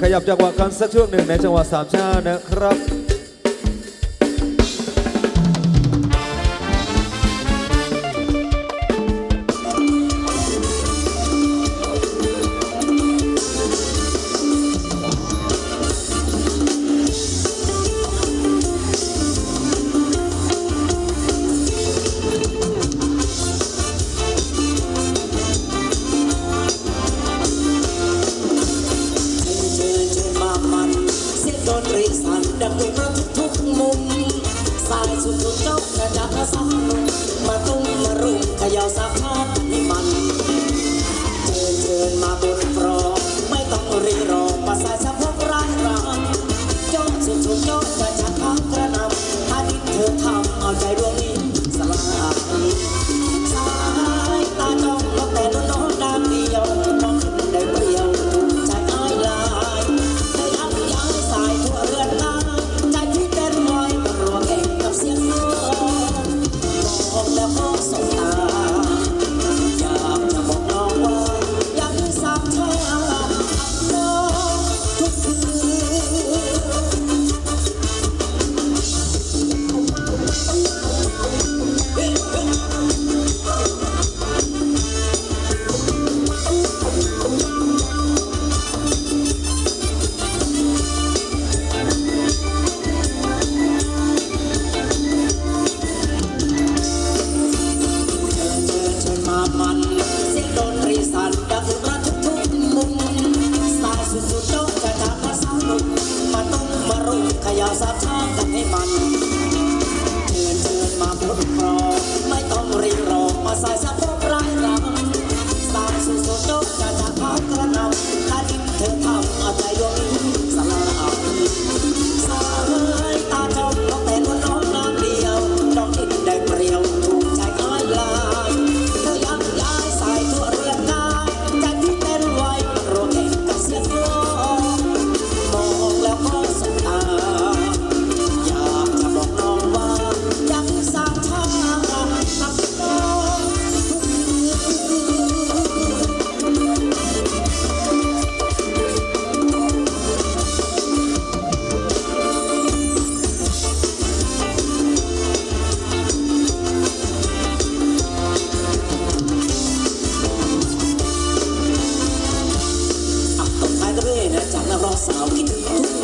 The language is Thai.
ขยับจังหวะกันสักช่วงหนึ่งในจังหวะสามชานะครับ ผ่นดับด้วยมักทุกมุม สายสุดสุดจบกระดับกระซับมาตุ้งมารุมเขย่าสาพาดให้มัน เจิญเจิญมาบน ทางให้มัน awesome. We do.